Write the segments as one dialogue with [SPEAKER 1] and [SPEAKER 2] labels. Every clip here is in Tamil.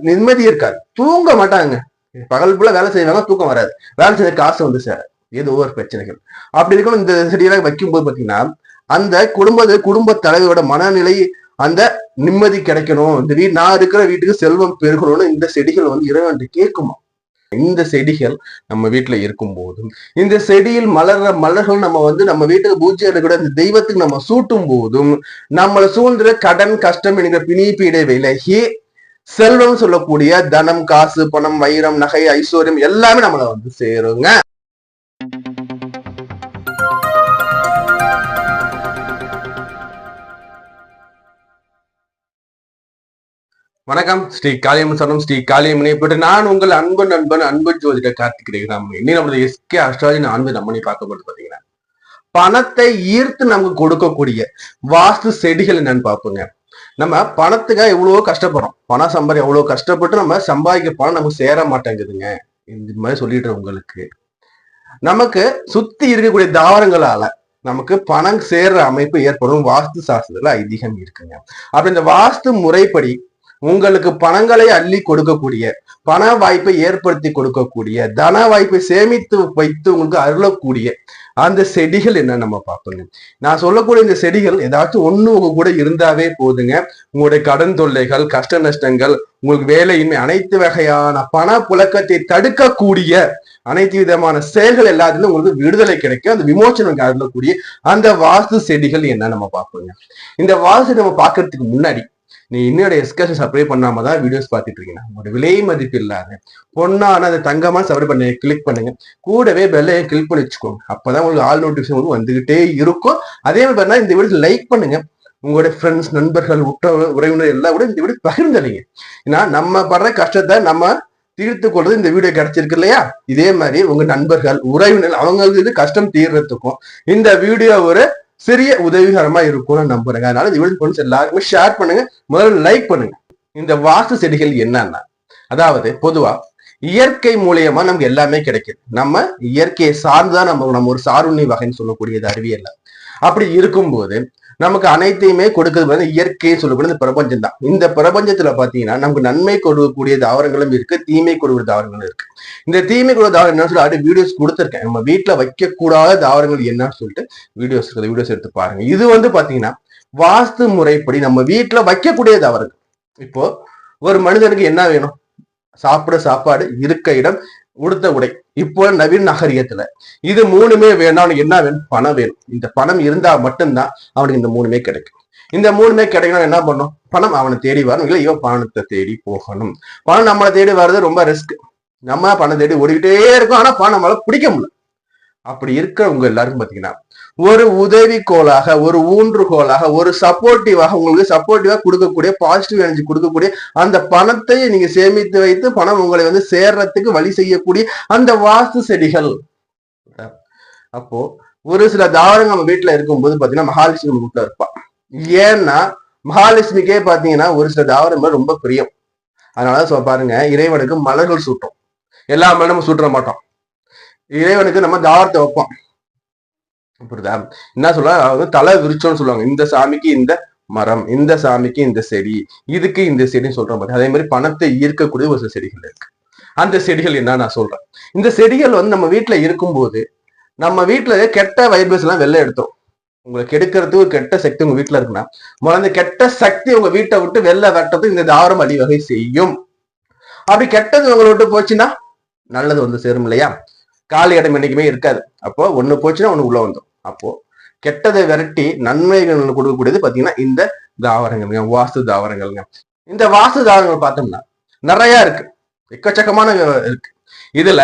[SPEAKER 1] நிம்மதி இருக்காது. தூங்க மாட்டாங்க. பகல் ஃபுல்லாக வேலை செய்வாங்க தூக்கம் வராது. வேலை செய்ய காசு வந்து சார் ஏதோ ஒரு பிரச்சனைகள். அப்படி இருக்கணும் இந்த செடியெல்லாம் வைக்கும்போது பாத்தீங்கன்னா அந்த குடும்ப குடும்ப தலைவரோட மனநிலை அந்த நிம்மதி கிடைக்கணும். இந்த வீ நான் இருக்கிற வீட்டுக்கு செல்வம் பெருகணும்னு இந்த செடிகள் வந்து இறைவன் கேட்குமா? இந்த செடிகள் நம்ம வீட்டுல இருக்கும் போதும் இந்த செடியில் மலர்ற மலர்கள் நம்ம வந்து நம்ம வீட்டுக்கு பூஜை கூட இந்த தெய்வத்துக்கு நம்ம சூட்டும் போதும் நம்மளை சூழ்ந்துற கடன் கஷ்டம் என்கிற பிணிப்பீடை விலகி செல்வம் சொல்லக்கூடிய தனம் காசு பணம் வைரம் நகை ஐஸ்வர்யம் எல்லாமே நம்மள வந்து சேருங்க. வணக்கம். ஸ்ரீ காளியம்மன் சரணம் ஸ்ரீ காளியம்மனை போட்டு நான் உங்கள் அன்பு நண்பன் அன்பு ஜோதிட கார்த்திக் நம்ம இன்னும் நம்மளோட எஸ்கே அஸ்ட்ராலஜி ஆன்மீக நம்மனை பார்க்க போது பாத்தீங்கன்னா பணத்தை ஈர்த்து நமக்கு கொடுக்கக்கூடிய வாஸ்து செடிகள் என்னன்னு பார்ப்போங்க. நம்ம பணத்துக்காக எவ்வளவோ கஷ்டப்படுறோம். பணம் சம்பாதி எவ்வளவு கஷ்டப்பட்டு நம்ம சம்பாதிக்க பணம் நமக்கு சேர மாட்டேங்குதுங்க. இந்த மாதிரி சொல்லிட்டு உங்களுக்கு. நமக்கு சுத்தி இருக்கக்கூடிய தாவரங்களால நமக்கு பணம் சேர்ற அமைப்பு ஏற்படும். வாஸ்து சாஸ்திரத்துல ஐதீகம் இருக்குங்க. அப்படி இந்த வாஸ்து முறைப்படி உங்களுக்கு பணங்களை அள்ளி கொடுக்கக்கூடிய பண வாய்ப்பை ஏற்படுத்தி கொடுக்கக்கூடிய தன வாய்ப்பை சேமித்து வைத்து உங்களுக்கு அருளக்கூடிய அந்த செடிகள் என்ன நம்ம பார்ப்போங்க நான் சொல்லக்கூடிய இந்த செடிகள் ஏதாச்சும் ஒன்று உங்க கூட இருந்தாவே போதுங்க. உங்களுடைய கடன் தொல்லைகள் கஷ்ட நஷ்டங்கள் உங்களுக்கு வேலையின்மை அனைத்து வகையான பண புழக்கத்தை தடுக்கக்கூடிய அனைத்து விதமான செயல்கள் எல்லாத்துலயும் உங்களுக்கு விடுதலை கிடைக்கும். அந்த விமோச்சனம் அருளக்கூடிய அந்த வாஸ்து செடிகள் என்ன நம்ம பார்ப்போங்க இந்த வாஸ்து நம்ம பார்க்கறதுக்கு முன்னாடி நீ இன்னோட எஸ்கர்ஷன் சப்ளை பண்ணாம தான் வீடியோஸ் பார்த்துட்டு இருக்கீங்க. ஒரு விலை மதிப்பு இல்லாத பொண்ணான அதை தங்கமா சப்ளை பண்ணி கிளிக் பண்ணுங்க. கூடவே பெல்லையும் கிளிக் பண்ணி வச்சுக்கோங்க. அப்பதான் உங்களுக்கு ஆல் நோட்டிஃபிகேஷன் வந்து வந்துகிட்டே இருக்கும். அதே மாதிரி பார்த்தா இந்த வீடியோ லைக் பண்ணுங்க. உங்களுடைய ஃப்ரெண்ட்ஸ் நண்பர்கள் உற்ற உறவினர் எல்லாம் கூட இந்த வீடியோ பகிர்ந்தளிங்க. ஏன்னா நம்ம படுற கஷ்டத்தை நம்ம தீர்த்து கொள்றது இந்த வீடியோ கிடைச்சிருக்கு இல்லையா? இதே மாதிரி உங்க நண்பர்கள் உறவினர் அவங்களுக்கு இது கஷ்டம் தீர்றதுக்கும் இந்த வீடியோ ஒரு சிறிய உதவிகரமா இருக்கும்னு நம்புறேங்க அதனால இந்த வீடியோ ஃப்ரெண்ட்ஸ் எல்லாருக்குமே ஷேர் பண்ணுங்க. முதல்ல லைக் பண்ணுங்க. இந்த வாஸ்து செடிகள் என்னன்னா அதாவது பொதுவா இயற்கை மூலியமா நமக்கு எல்லாமே கிடைக்குது நம்ம இயற்கையை சார்ந்துதான் நம்ம நம்ம ஒரு சாருண்ணி வகைன்னு சொல்லக்கூடியது அறிவியல்ல. அப்படி இருக்கும்போது நமக்கு அனைத்தையுமே கொடுக்கிறது வந்து இயற்கையை சொல்லக்கூடிய இந்த பிரபஞ்சம் தான். இந்த பிரபஞ்சத்துல பாத்தீங்கன்னா நமக்கு நன்மை கொடுக்கக்கூடிய தாவரங்களும் இருக்கு தீமை கொடுக்கிற தாவரங்களும் இருக்கு. இந்த தீமை கொடுக்க தாவரம் என்னன்னு சொல்லி வீடியோஸ் கொடுத்துருக்கேன். நம்ம வீட்டுல வைக்கக்கூடாத தாவரங்கள் என்னன்னு சொல்லிட்டு வீடியோஸ் வீடியோஸ் எடுத்து பாருங்க. இது வந்து பாத்தீங்கன்னா வாஸ்து முறைப்படி நம்ம வீட்டுல வைக்கக்கூடிய தாவரங்கள். இப்போ ஒரு மனிதனுக்கு என்ன வேணும்? சாப்பிட சாப்பாடு இருக்க இடம் உடுத்த உடை. இப்போ நவீன நகரியத்துல இது மூணுமே வேணும் என்ன வேணும்? பணம் வேணும். இந்த பணம் இருந்தா மட்டும்தான் அவனுக்கு இந்த மூணுமே கிடைக்கும். இந்த மூணுமே கிடைக்கணும் என்ன பண்ணும் பணம் அவனை தேடி வரணும். இல்லை இவன் பணத்தை தேடி போகணும். பணம் நம்மளை தேடி வர்றது ரொம்ப ரிஸ்க் நம்ம பணம் தேடி ஓடிக்கிட்டே இருக்கோம். ஆனா பணம் நம்மளால பிடிக்க முடியல. அப்படி இருக்கிறவங்க எல்லாருக்கும் பாத்தீங்கன்னா ஒரு உதவிக்கோலாக ஒரு ஊன்றுகோலாக ஒரு சப்போர்ட்டிவாக உங்களுக்கு சப்போர்ட்டிவா கொடுக்கக்கூடிய பாசிட்டிவ் எனர்ஜி கொடுக்கக்கூடிய அந்த பணத்தை நீங்க சேமித்து வைத்து பணம் உங்களை வந்து சேர்றதுக்கு வழி செய்யக்கூடிய அந்த வாஸ்து செடிகள். அப்போ ஒரு சில தாவரங்கள் நம்ம வீட்டுல இருக்கும்போது பாத்தீங்கன்னா மகாலட்சுமி வீட்டுல இருப்பான் ஏன்னா மகாலட்சுமிக்கே பாத்தீங்கன்னா ஒரு சில தாவரங்கள் ரொம்ப பிரியம். அதனால சொல்ல பாருங்க இறைவனுக்கு மலர்கள் சூட்டும். எல்லா மலரும் நம்ம சூட்டுற மாட்டோம். இறைவனுக்கு நம்ம தாவரத்தை வைப்போம். புரியுதா? என்ன சொல்ல வந்து தலை விரிச்சோம்னு சொல்லுவாங்க. இந்த சாமிக்கு இந்த மரம் இந்த சாமிக்கு இந்த செடி இதுக்கு இந்த செடின்னு சொல்றோம் பாத்தீங்க. அதே மாதிரி பணத்தை ஈர்க்கக்கூடிய ஒரு சில செடிகள் இருக்கு. அந்த செடிகள் என்ன நான் சொல்றேன். இந்த செடிகள் வந்து நம்ம வீட்டுல இருக்கும்போது நம்ம வீட்டுல கெட்ட வைபஸ் எல்லாம் வெளில எடுத்தோம் உங்களை கெடுக்கிறதுக்கு ஒரு கெட்ட சக்தி உங்க வீட்டுல இருக்குன்னா முதல்ல அந்த கெட்ட சக்தி உங்க வீட்டை விட்டு வெளில வெட்டது இந்த தாவரம் அடிவகை செய்யும். அப்படி கெட்டது உங்களை விட்டு போச்சுன்னா நல்லது வந்து சேரும் இல்லையா? காலி இடம் என்னைக்குமே இருக்காது. அப்போ ஒண்ணு போச்சுன்னா ஒண்ணு உள்ள வந்துடும் அப்போ கெட்டதை விரட்டி நன்மைகள் கொடுக்கக்கூடியது பாத்தீங்கன்னா இந்த தாவரங்கள்ங்க வாஸ்து தாவரங்கள்ங்க. இந்த வாஸ்து தாவரங்கள் பார்த்தோம்னா நிறைய இருக்கு. எக்கச்சக்கமான இருக்கு. இதுல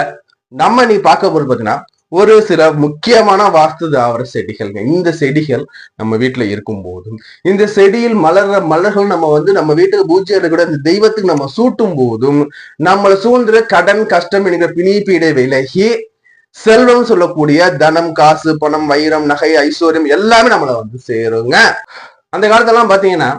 [SPEAKER 1] நம்ம நீ பார்க்க போறது பாத்தீங்கன்னா ஒரு சில முக்கியமான வாஸ்து தாவர செடிகள்ங்க. இந்த செடிகள் நம்ம வீட்டுல இருக்கும் போதும் இந்த செடியில் மலர்ற மலர்கள் நம்ம வந்து நம்ம வீட்டுக்கு பூஜை கூட இந்த தெய்வத்துக்கு நம்ம சூட்டும் போதும் நம்மளை சூழ்ந்துற கடன் கஷ்டம் என்கிற பிணிப்பீடை விலகி செல்வம் சொல்லக்கூடிய தனம் காசு பணம் வைரம் நகை ஐஸ்வர்யம் எல்லாமே நம்மளை வந்து சேருங்க. அந்த காலத்தெல்லாம் பாத்தீங்கன்னா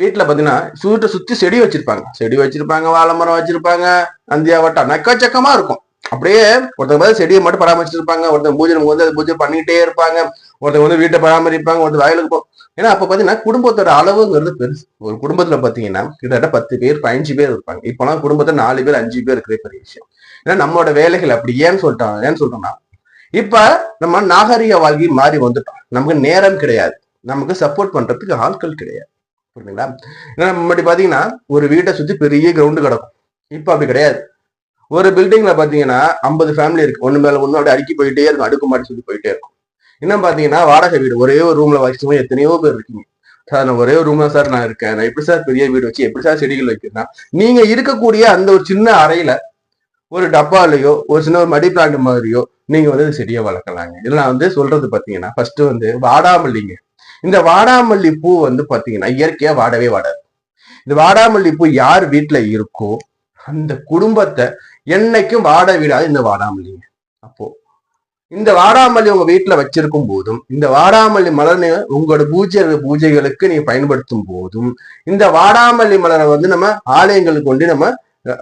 [SPEAKER 1] வீட்டுல பாத்தீங்கன்னா சூட்டை சுத்தி செடி வச்சிருப்பாங்க. செடி வச்சிருப்பாங்க வாழை மரம் வச்சிருப்பாங்க அந்தியா வட்டம் நக்கச்சக்கமா இருக்கும். அப்படியே ஒருத்தங்க பார்த்து செடியை மட்டும் பராமரிச்சிருப்பாங்க ஒருத்தங்க பூஜை வந்து பூஜை பண்ணிட்டே இருப்பாங்க ஒருத்தங்க வந்து வீட்டை பராமரிப்பாங்க ஒருத்தர் வயலுக்கு போ ஏன்னா அப்ப பாத்தீங்கன்னா குடும்பத்தோட அளவுங்கிறது பெருசு. ஒரு குடும்பத்துல பாத்தீங்கன்னா கிட்டத்தட்ட பத்து பேர் பதினஞ்சு பேர் இருப்பாங்க. இப்பெல்லாம் குடும்பத்துல நாலு பேர் அஞ்சு பேர் இருக்கிற பெரிய விஷயம். ஏன்னா நம்மளோட வேலைகள் அப்படி ஏன்னு சொல்லிட்டாங்க ஏன்னு சொல்றோம்னா இப்ப நம்ம நாகரிக வாழ்க்கை மாறி வந்துட்டோம். நமக்கு நேரம் கிடையாது. நமக்கு சப்போர்ட் பண்றதுக்கு ஆட்கள் கிடையாது. புரியுதுங்களா? ஏன்னா முன்னாடி பாத்தீங்கன்னா ஒரு வீட்டை சுத்தி பெரிய கிரவுண்டு கிடக்கும். இப்ப அப்படி கிடையாது. ஒரு பில்டிங்ல பாத்தீங்கன்னா ஐம்பது ஃபேமிலி இருக்கு. ஒண்ணு மேல ஒண்ணு அப்படி அடுக்கி போயிட்டே இருக்கும். அடுக்குமாடி சொல்லி போயிட்டே இருக்கும். இன்னும் பாத்தீங்கன்னா வாடகை வீடு. ஒரே ஒரு ரூம்ல வச்சுமே எத்தனையோ பேர் இருக்கீங்க. சார் நான் ஒரே ஒரு ரூம்ல சார் நான் இருக்கேன். நான் எப்படி சார் பெரிய வீடு வச்சு எப்படி சார் செடிகள் வைக்கிறேன்னா நீங்க இருக்கக்கூடிய அந்த ஒரு சின்ன அறையில ஒரு டப்பாலையோ ஒரு சின்ன ஒரு மடி பிளான்ட் மாதிரியோ நீங்க வந்து செடியை வளர்க்கலாங்க. இதுல நான் வந்து சொல்றது பாத்தீங்கன்னா ஃபர்ஸ்ட் வந்து வாடாமல்லிங்க. இந்த வாடாமல்லி பூ வந்து பாத்தீங்கன்னா இயற்கையா வாடவே வாடாது. இந்த வாடாமல்லி பூ யார் வீட்டுல இருக்கோ அந்த குடும்பத்தை என்னைக்கும் வாட விடாது இந்த வாடாமல்லிங்க. அப்போ இந்த வாடாமல்லி உங்க வீட்டுல வச்சிருக்கும் போதும் இந்த வாடாமல்லி மலர் உங்களோட பூஜை பூஜைகளுக்கு நீங்க பயன்படுத்தும் போதும் இந்த வாடாமல்லி மலரை வந்து நம்ம ஆலயங்களுக்கு கொண்டு நம்ம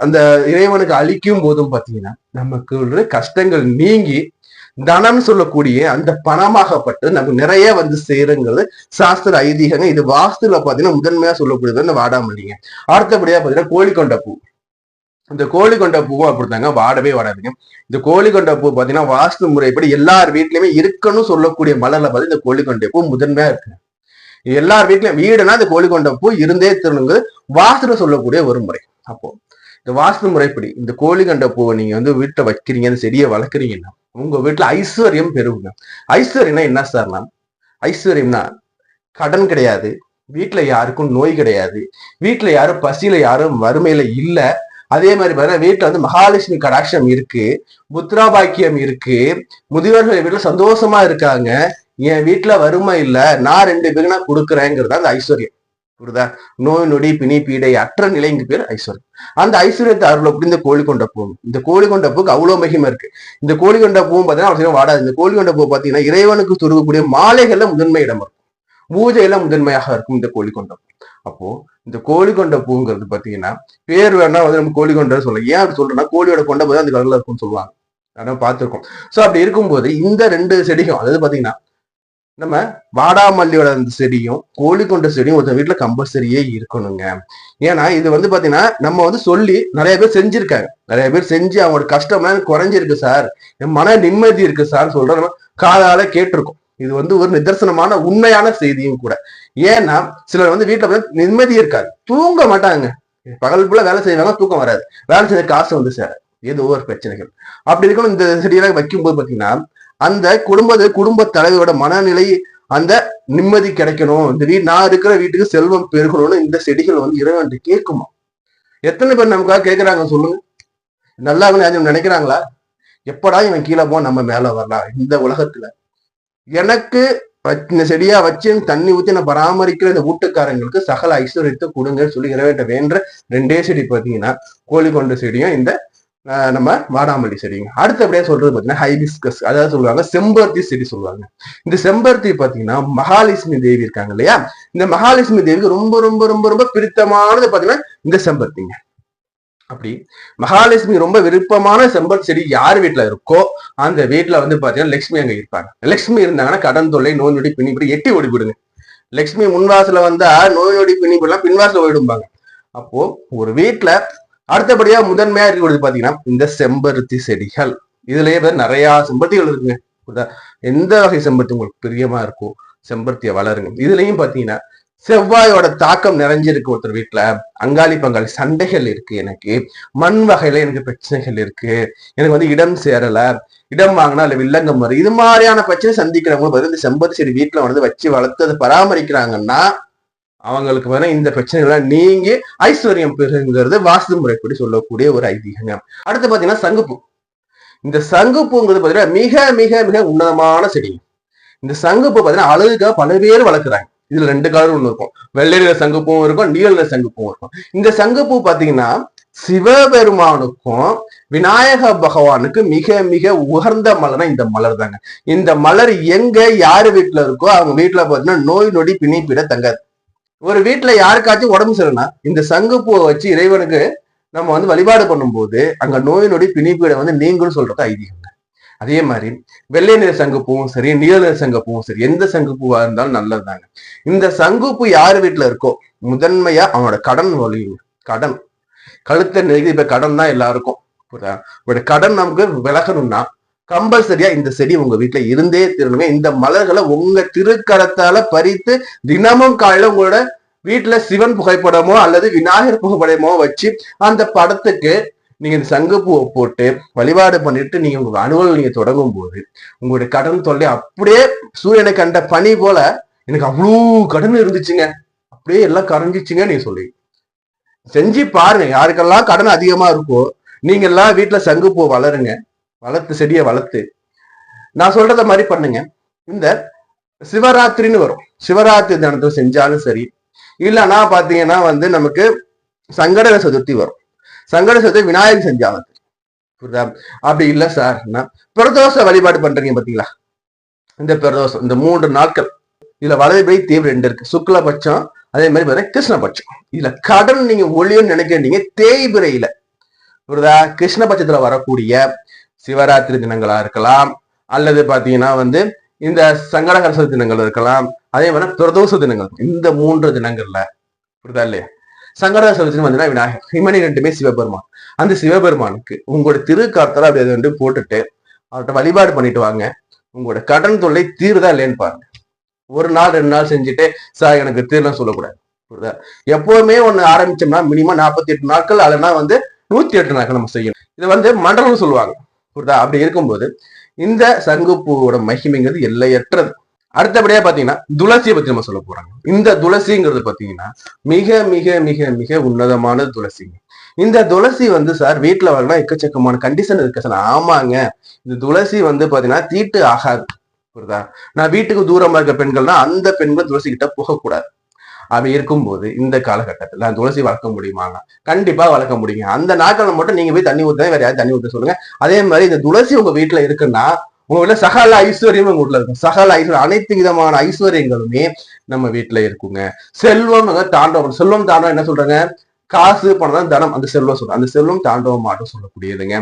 [SPEAKER 1] அந்த இறைவனுக்கு அழிக்கும் போதும் பாத்தீங்கன்னா நமக்கு உள்ள கஷ்டங்கள் நீங்கி தனம் சொல்லக்கூடிய அந்த பணமாகப்பட்டு நமக்கு நிறைய வந்து சேருங்கிறது சாஸ்திர ஐதீகங்க. இது வாஸ்துல பாத்தீங்கன்னா முதன்மையா சொல்லக்கூடியது அந்த வாடாமல்லிங்க. அடுத்தபடியா பாத்தீங்கன்னா கோழிக்கொண்ட பூ. இந்த கோழி கொண்ட பூவும் அப்படித்தாங்க வாடவே வாடாதுங்க. இந்த கோழி கொண்ட பூ பாத்தீங்கன்னா வாஸ்து முறைப்படி எல்லார் வீட்லயுமே இருக்கணும் சொல்லக்கூடிய மலர்ல பார்த்து இந்த கோழி கொண்ட பூ முதன்மையா இருக்கு எல்லார் வீட்லயும் வீடுனா இந்த கோழி கொண்ட பூ இருந்தே திருணுங்கிறது வாஸ்துல சொல்லக்கூடிய ஒரு முறை. அப்போ இந்த வாஸ்து முறைப்படி இந்த கோழி கண்ட பூவை நீங்க வந்து வீட்டுல வைக்கிறீங்க அந்த செடியை வளர்க்குறீங்கன்னா உங்க வீட்டுல ஐஸ்வர்யம் பெருகுங்க. ஐஸ்வர்யம்னா என்ன சார்னா ஐஸ்வர்யம்னா கடன் கிடையாது வீட்டுல யாருக்கும் நோய் கிடையாது வீட்டுல யாரும் பசியில யாரும் வறுமையில இல்லை அதே மாதிரி பாத்தீங்கன்னா வீட்டுல வந்து மகாலட்சுமி கடாட்சம் இருக்கு புத்ரா பாக்கியம் இருக்கு. முதியோர்கள் வீட்டுல சந்தோஷமா இருக்காங்க. என் வீட்டுல வறுமை இல்ல நான் ரெண்டு பேருக்கு நான் கொடுக்குறேங்கிறது அந்த ஐஸ்வர்யம். புரியுதா? நோய் நொடி பிணி பீடை அற்ற நிலைங்க பேர் ஐஸ்வர்யம். அந்த ஐஸ்வர்யத்தை அருள் அப்படி இந்த கோழி கொண்ட பூ. இந்த கோழி கொண்ட பூக்கு அவ்வளவு மகிமை இருக்கு. இந்த கோழி கொண்ட பூவும் பாத்தீங்கன்னா வாடாது. இந்த கோழி கொண்ட பூ பாத்தீங்கன்னா இறைவனுக்கு துருவக்கூடிய மாலைகள்ல முதன்மை இடம் இருக்கும் பூஜையில முதன்மையாக இருக்கும் இந்த கோழி பூ அப்போ இந்த கோழி பூங்கிறது பாத்தீங்கன்னா பேர் வேணா வந்து நம்ம கோழி சொல்லலாம். ஏன் அப்படி சொல்றேன்னா கோழியோட கொண்ட போது அந்த கலர்ல இருக்கும்னு சொல்லுவாங்க. நம்ம பார்த்துருக்கோம். சோ அப்படி இருக்கும்போது இந்த ரெண்டு செடியும் அதாவது பாத்தீங்கன்னா நம்ம வாடாமல்லியோட அந்த செடியும் கோழி கொண்ட செடியும் ஒருத்தர் வீட்டுல கம்பல்சரியே இருக்கணுங்க. ஏன்னா இது வந்து பாத்தீங்கன்னா நம்ம வந்து சொல்லி நிறைய பேர் செஞ்சிருக்காங்க. நிறைய பேர் செஞ்சு அவங்களோட கஷ்டம்லாம் குறைஞ்சிருக்கு சார். என் மன நிம்மதி இருக்கு சார் சொல்ற நம்ம காதால கேட்டிருக்கோம். இது வந்து ஒரு நிதர்சனமான உண்மையான செய்தியும் கூட. ஏன்னா சிலர் வந்து வீட்டுல வந்து நிம்மதி இருக்காது. தூங்க மாட்டாங்க. பகல் ஃபுல்லா வேலை செய்வாங்க தூக்கம் வராது. வேலை செய்ய காசு வந்து சேர ஏதோ ஒரு பிரச்சனைகள். அப்படி இருக்கணும் இந்த செடியெல்லாம் வைக்கும்போது பாத்தீங்கன்னா அந்த குடும்ப குடும்ப தலைவரோட மனநிலை அந்த நிம்மதி கிடைக்கணும். இந்த வீ நான் இருக்கிற வீட்டுக்கு செல்வம் பெருகணும்னு இந்த செடிகள் வந்து இறைவன் கேட்குமா? எத்தனை பேர் நமக்காக கேட்கறாங்க சொல்லுங்க. நல்லா நினைக்கிறாங்களா? எப்படா இவன் கீழே போ நம்ம மேல வரலாம்? இந்த உலகத்துல. எனக்கு இந்த செடியா வச்சு தண்ணி ஊத்தி நான் பராமரிக்கிற இந்த வீட்டுக்காரங்களுக்கு சகல ஐஸ்வர்யத்தை கொடுங்கன்னு சொல்லி இறைவன்ட்ட வேண்ட ரெண்டே செடி பார்த்தீங்கன்னா கோழி கொண்ட செடியும் இந்த நம்ம வாடாமல்லி செடிங்க அடுத்தபடியா சொல்றது பாத்தீங்கன்னா ஹைபிஸ்கஸ் அதாவது சொல்லுவாங்க செம்பருத்தி செடி சொல்லுவாங்க. இந்த செம்பருத்தி பாத்தீங்கன்னா மகாலட்சுமி தேவி இருக்காங்க இல்லையா? இந்த மகாலட்சுமி தேவிக்கு ரொம்ப ரொம்ப ரொம்ப ரொம்ப பிடித்தமானது பாத்தீங்கன்னா இந்த செம்பருத்திங்க. அப்படி. மகாலட்சுமி ரொம்ப விருப்பமான செம்பருத்தி செடி யார் வீட்டுல இருக்கோ அந்த வீட்டுல வந்து பாத்தீங்கன்னா லட்சுமி அங்க இருப்பாங்க. லட்சுமி இருந்தாங்கன்னா கடன் தொல்லை நோய் நொடி பின்னிப்படி எட்டி ஓடிவிடுங்க. லட்சுமி முன்வாசல வந்தா நோய் நொடி பிணிப்படலாம் பின்வாசல ஓடிடும்பாங்க. அப்போ ஒரு வீட்டுல அடுத்தபடியா முதன்மையா இருக்கக்கூடியது பாத்தீங்கன்னா இந்த செம்பருத்தி செடிகள். இதுலயே நிறைய செம்பருத்திகள் இருக்குங்க. எந்த வகை செம்பருத்தி உங்களுக்கு பிரியமா இருக்கும் செம்பருத்தியை வளருங்க. இதுலயும் பாத்தீங்கன்னா செவ்வாயோட தாக்கம் நிறைஞ்சிருக்கு ஒருத்தர் வீட்டுல அங்காளி பங்காளி சண்டைகள் இருக்கு எனக்கு. மண் வகையில எனக்கு பிரச்சனைகள் இருக்கு. எனக்கு வந்து இடம் சேரல. இடம் வாங்கினா இல்ல வில்லங்கம் வரும். இது மாதிரியான பிரச்சனை சந்திக்கிறவங்க இந்த செம்பருத்தி செடி வீட்டுல வந்து வச்சு வளர்த்து அதை பராமரிக்கிறாங்கன்னா அவங்களுக்கு வர இந்த பிரச்சனைகள்லாம் நீங்கி ஐஸ்வர்யம் பெறுங்கிறது வாஸ்து முறைப்படி சொல்லக்கூடிய ஒரு ஐதீகங்க. அடுத்து பாத்தீங்கன்னா சங்குப்பூ. இந்த சங்குப்பூங்கிறது பாத்தீங்கன்னா மிக மிக மிக உன்னதமான செடி. இந்த சங்குப்பூ பாத்தீங்கன்னா அழகுக்காக பல பேர் வளர்க்குறாங்க. இதுல ரெண்டு கலர் ஒண்ணு இருக்கும். வெள்ளை நிற சங்குப்பூவும் இருக்கும் நீல நிற சங்குப்பூவும் இருக்கும். இந்த சங்குப்பூ பாத்தீங்கன்னா சிவபெருமானுக்கும் விநாயக பகவானுக்கு மிக மிக உகர்ந்த மலர்னா இந்த மலர் தாங்க. இந்த மலர் எங்க யாரு வீட்டுல இருக்கோ அவங்க வீட்டுல பாத்தீங்கன்னா நோய் நொடி பிணைப்பிட தங்காது. ஒரு வீட்டுல யாருக்காச்சும் உடம்பு சரினா இந்த சங்குப்பூவை வச்சு இறைவனுக்கு நம்ம வந்து வழிபாடு பண்ணும்போது அங்க நோய் நொடி பிணிப்பீடை வந்து நீங்களும் சொல்றது ஐதீகம் அதே மாதிரி வெள்ளை நிற சங்குப்பூவும் சரி நீல நிற சங்குப்பூவும் சரி எந்த சங்குப்பூவா இருந்தாலும் நல்லதுதாங்க. இந்த சங்குப்பூ யார் வீட்டுல இருக்கோ முதன்மையா அவனோட கடன் வழியுங்க கடன். கழுத்தை நெருங்கி இப்ப கடன் தான் எல்லாருக்கும் புரியுதா? உங்களோட கடன் நமக்கு விலகணும்னா கம்பல்சரியா இந்த செடி உங்க வீட்டுல இருந்தே திருணுங்க. இந்த மலர்களை உங்க திருக்கரத்தால பறித்து தினமும் காலையில உங்களோட வீட்டுல சிவன் புகைப்படமோ அல்லது விநாயகர் புகைப்படமோ வச்சு அந்த படத்துக்கு நீங்க இந்த சங்குப்பூவை போட்டு வழிபாடு பண்ணிட்டு நீங்க உங்க அனுபவம் நீங்க தொடங்கும் போது உங்களுடைய கடன் தொல்லை அப்படியே சூரியனை கண்ட பனி போல எனக்கு அவ்வளோ கடன் இருந்துச்சுங்க. அப்படியே எல்லாம் கரைஞ்சிச்சுங்க நீங்க சொல்லி. செஞ்சு பாருங்க. யாருக்கெல்லாம் கடன் அதிகமா இருக்கோ நீங்க எல்லாம் வீட்டுல சங்குப்பூ வளருங்க. வளர்த்து செடியை வளர்த்து. நான் சொல்றத மாதிரி பண்ணுங்க. இந்த சிவராத்திரின்னு வரும். சிவராத்திரி தினத்தை செஞ்சாலும் சரி. இல்லைன்னா பாத்தீங்கன்னா வந்து நமக்கு சங்கடக சதுர்த்தி வரும். சங்கட சதுர்த்தி விநாயகர் செஞ்சாவது புரியுதா? அப்படி இல்லை சார். பிரதோஷ வழிபாடு பண்றீங்க பாத்தீங்களா? இந்த பிரதோஷம் இந்த மூன்று நாட்கள். இதுல வலதுபடி தீவு ரெண்டு இருக்கு. சுக்லபட்சம் அதே மாதிரி பார்த்தா கிருஷ்ணபட்சம். இதுல கடன் நீங்க ஒளியும் நினைக்கிறீங்க தேய்பிரையில. புரியுதா? கிருஷ்ணபட்சத்துல வரக்கூடிய சிவராத்திரி தினங்களா இருக்கலாம். அல்லது பாத்தீங்கன்னா வந்து இந்த சங்கடகரச தினங்கள் இருக்கலாம். அதே மாதிரி பிரதோஷ தினங்கள். இந்த மூன்று தினங்கள்ல. புரியுதா இல்லையா? சங்கடகர சதுர்த்தின்னு வந்தீங்கன்னா விநாயகர். இமனி ரெண்டுமே சிவபெருமான். அந்த சிவபெருமானுக்கு உங்களோட திருக்கார்த்தல அப்படி அதை வந்து போட்டுட்டு அவர்கிட்ட வழிபாடு பண்ணிட்டு வாங்க. உங்களோட கடன் தொல்லை தீருதா இல்லைன்னு பாருங்க. ஒரு நாள் ரெண்டு நாள் செஞ்சுட்டு சார் எனக்கு தீர்லாம் சொல்லக்கூடாது. புரியுதா? எப்பவுமே ஒண்ணு ஆரம்பிச்சோம்னா மினிமம் நாற்பத்தி எட்டு நாட்கள் அல்லனா வந்து நூத்தி எட்டு நாட்கள் நம்ம செய்யணும். இதை வந்து மண்டலம்னு சொல்லுவாங்க. புரியுதா? அப்படி இருக்கும்போது இந்த சங்குப்பூவோட மகிமைங்கிறது எல்லையற்றது. அடுத்தபடியா பாத்தீங்கன்னா துளசியை பத்தி நம்ம சொல்ல போறாங்க இந்த துளசிங்கிறது பாத்தீங்கன்னா மிக மிக மிக மிக உன்னதமான துளசிங்க இந்த துளசி வந்து சார் வீட்டுல வாங்கினா எக்கச்சக்கமான கண்டிஷன் இருக்கு சார். ஆமாங்க. இந்த துளசி வந்து பாத்தீங்கன்னா தீட்டு ஆகாது. புரியுதா? நான் வீட்டுக்கு தூரமா இருக்க பெண்கள்னா அந்த பெண்கள் துளசி கிட்ட போகக்கூடாது. அப்படி இருக்கும்போது இந்த காலகட்டத்தில் நான் துளசி வளர்க்க முடியுமாங்க கண்டிப்பா வளர்க்க முடியுங்க. அந்த நாட்களில் மட்டும் நீங்க போய் தண்ணி ஊத்த வேற யாரும் தண்ணி ஊற்ற சொல்லுங்க. அதே மாதிரி இந்த துளசி உங்க வீட்டுல இருக்குன்னா உங்க வீட்டுல சகல ஐஸ்வர்யம் உங்க வீட்டுல இருக்கும். சகல ஐஸ்வர்யம் அனைத்து விதமான ஐஸ்வர்யங்களுமே நம்ம வீட்டுல இருக்குங்க. செல்வம் தாண்டவம். செல்வம் தாண்டவம் என்ன சொல்றாங்க? காசு பணம் தான் தனம் அந்த செல்வம் சொல்றோம் அந்த செல்வம் தாண்டவம் மாட்டம் சொல்லக்கூடியதுங்க.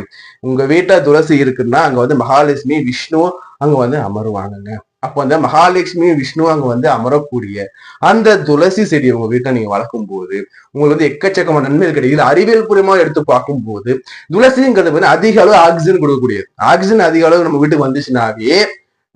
[SPEAKER 1] உங்க வீட்டுல துளசி இருக்குன்னா அங்க வந்து மகாலட்சுமி விஷ்ணு அங்க வந்து அமருவாங்கங்க. அப்போ அந்த மகாலட்சுமி விஷ்ணு அங்க வந்து அமரக்கூடிய அந்த துளசி செடி உங்க வீட்டை நீங்க வளர்க்கும் போது உங்களுக்கு வந்து எக்கச்சக்கமான நன்மைகள் கிடைக்குது அறிவியல் பூர்வமா எடுத்து பார்க்கும் போது துளசிங்கிறது வந்து அதிக அளவு ஆக்சிஜன் கொடுக்கக்கூடியது. ஆக்சிஜன் அதிக அளவு நம்ம வீட்டுக்கு வந்துச்சுனாவே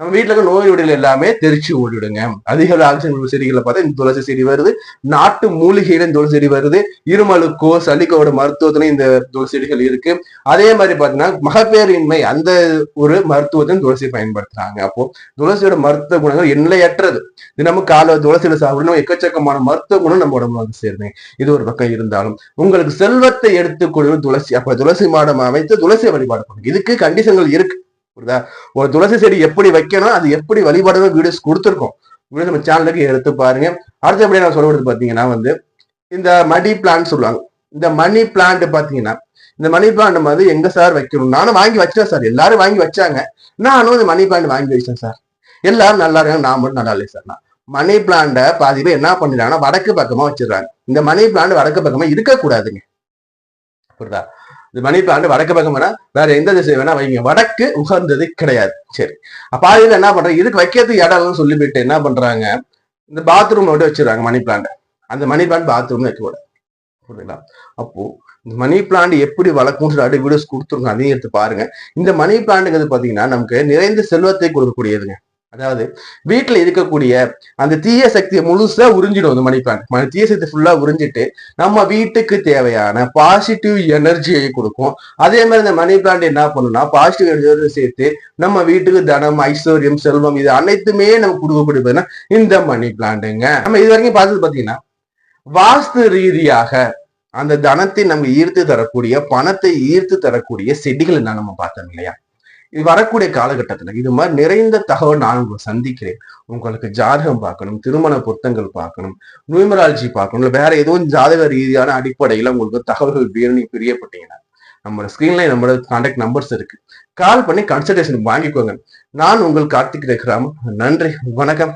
[SPEAKER 1] நம்ம வீட்டுல இருக்க நோய் நொடிகள் எல்லாமே தெரிச்சு ஓடிவிடுங்க அதிக ஆக்சிஜன் செடிகளை பார்த்தா இந்த துளசி செடி வருது. நாட்டு மூலிகையில இந்த துளசி செடி வருது. இருமலுக்கோ சளிக்கோட மருத்துவத்திலையும் இந்த துளசி செடிகள் இருக்கு. அதே மாதிரி பாத்தீங்கன்னா மகப்பேரின்மை அந்த ஒரு மருத்துவத்தையும் துளசி பயன்படுத்துறாங்க. அப்போ துளசியோட மருத்துவ குணங்கள் எல்லையற்றது. தினமும் கால துளசியில சாப்பிடணும். எக்கச்சக்கமான மருத்துவ குணம் நம்ம உடம்புல வந்து சேருங்க இது ஒரு பக்கம் இருந்தாலும் உங்களுக்கு செல்வத்தை எடுத்துக்கொள்வது துளசி. அப்ப துளசி மாடம் அமைத்து துளசி வழிபாடு பண்ணுங்க. இதுக்கு கண்டிஷன்கள் இருக்கு. புரியுதா? ஒரு துளசி செடி எப்படி வைக்கணும் அது எப்படி வழிபாடுன்னு வீடியோஸ் கொடுத்துருக்கோம். வீடியோ நம்ம சேனலுக்கு எடுத்து பாருங்க. அடுத்தபடியாக நான் சொல்லுறது பாத்தீங்கன்னா வந்து இந்த மணி பிளான் சொல்லுவாங்க. இந்த மணி பிளான்ட் பாத்தீங்கன்னா இந்த மணி பிளான்ட் வந்து எங்க சார் வைக்கணும்? நானும் வாங்கி வச்சேன் சார் எல்லாரும் வாங்கி வச்சாங்க. நானும் இந்த மணி பிளான்ட் வாங்கி வச்சேன் சார் எல்லாரும் நல்லா இருக்காங்க. நான் மட்டும் நல்லா இல்லை சார் நான் மணி பிளான்ட பாதி பேர் என்ன பண்ணிடுறாங்கன்னா வடக்கு பக்கமா வச்சிடுறாங்க. இந்த மணி பிளான்ட் வடக்கு பக்கமா இருக்கக்கூடாதுங்க. புரியுதா? இந்த மணி பிளான்ட் வடக்கு பக்கம் வேணா வேற எந்த திசை வேணா வைங்க. வடக்கு உகந்தது கிடையாது. சரி. அப்ப அதுல என்ன பண்றாங்க? இதுக்கு வைக்கிறதுக்கு இடம்னு போயிட்டு என்ன பண்றாங்க? இந்த பாத்ரூம் மட்டும் வச்சிருக்காங்க மணி பிளான்ட் அந்த மணி பிளான்ட் பாத்ரூம்ல வைக்கக்கூடாது. புரியுதுங்களா அப்போ இந்த மணி பிளான்ட் எப்படி வளர்க்கும்னு சொல்லி வீடியோஸ் கொடுத்துருங்க. அதையும் எடுத்து பாருங்க. இந்த மணி பிளான்ட்டுங்கிறது பாத்தீங்கன்னா நமக்கு நிறைந்த செல்வத்தை கொடுக்கக்கூடியதுங்க. அதாவது வீட்டில் இருக்கக்கூடிய அந்த தீய சக்தியை முழுசா உறிஞ்சிடும் அந்த மணி பிளான்ட் தீய சக்தி ஃபுல்லா உறிஞ்சிட்டு நம்ம வீட்டுக்கு தேவையான பாசிட்டிவ் எனர்ஜியை கொடுக்கும். அதே மாதிரி இந்த மணி பிளான்ட் என்ன பண்ணும்னா பாசிட்டிவ் எனர்ஜியோட சேர்த்து நம்ம வீட்டுக்கு தனம் ஐஸ்வர்யம் செல்வம் இது அனைத்துமே நமக்கு கொடுக்கக்கூடியதுன்னா இந்த மணி பிளான்ட்டுங்க நம்ம இது வரைக்கும் பார்த்தது பாத்தீங்கன்னா வாஸ்து ரீதியாக அந்த தனத்தை நம்ம ஈர்த்து தரக்கூடிய பணத்தை ஈர்த்து தரக்கூடிய செடிகள் என்ன நம்ம பார்த்தோம் இல்லையா? இது வரக்கூடிய காலகட்டத்துல இது மாதிரி நிறைந்த தகவல் நான் உங்களை சந்திக்கிறேன். உங்களுக்கு ஜாதகம் பார்க்கணும் திருமண பொருத்தங்கள் பார்க்கணும் நியூமராலஜி பார்க்கணும் இல்லை வேற எதுவும் ஜாதக ரீதியான அடிப்படையில உங்களுக்கு தகவல்கள் வேணும்னு பிரியப்பட்டீங்கன்னா நம்ம ஸ்கிரீன்ல நம்மளோட கான்டாக்ட் நம்பர்ஸ் இருக்கு. கால் பண்ணி கன்சல்டேஷன் வாங்கிக்கோங்க. நான் உங்கள் கார்த்திக் ரகுராம் நன்றி வணக்கம்.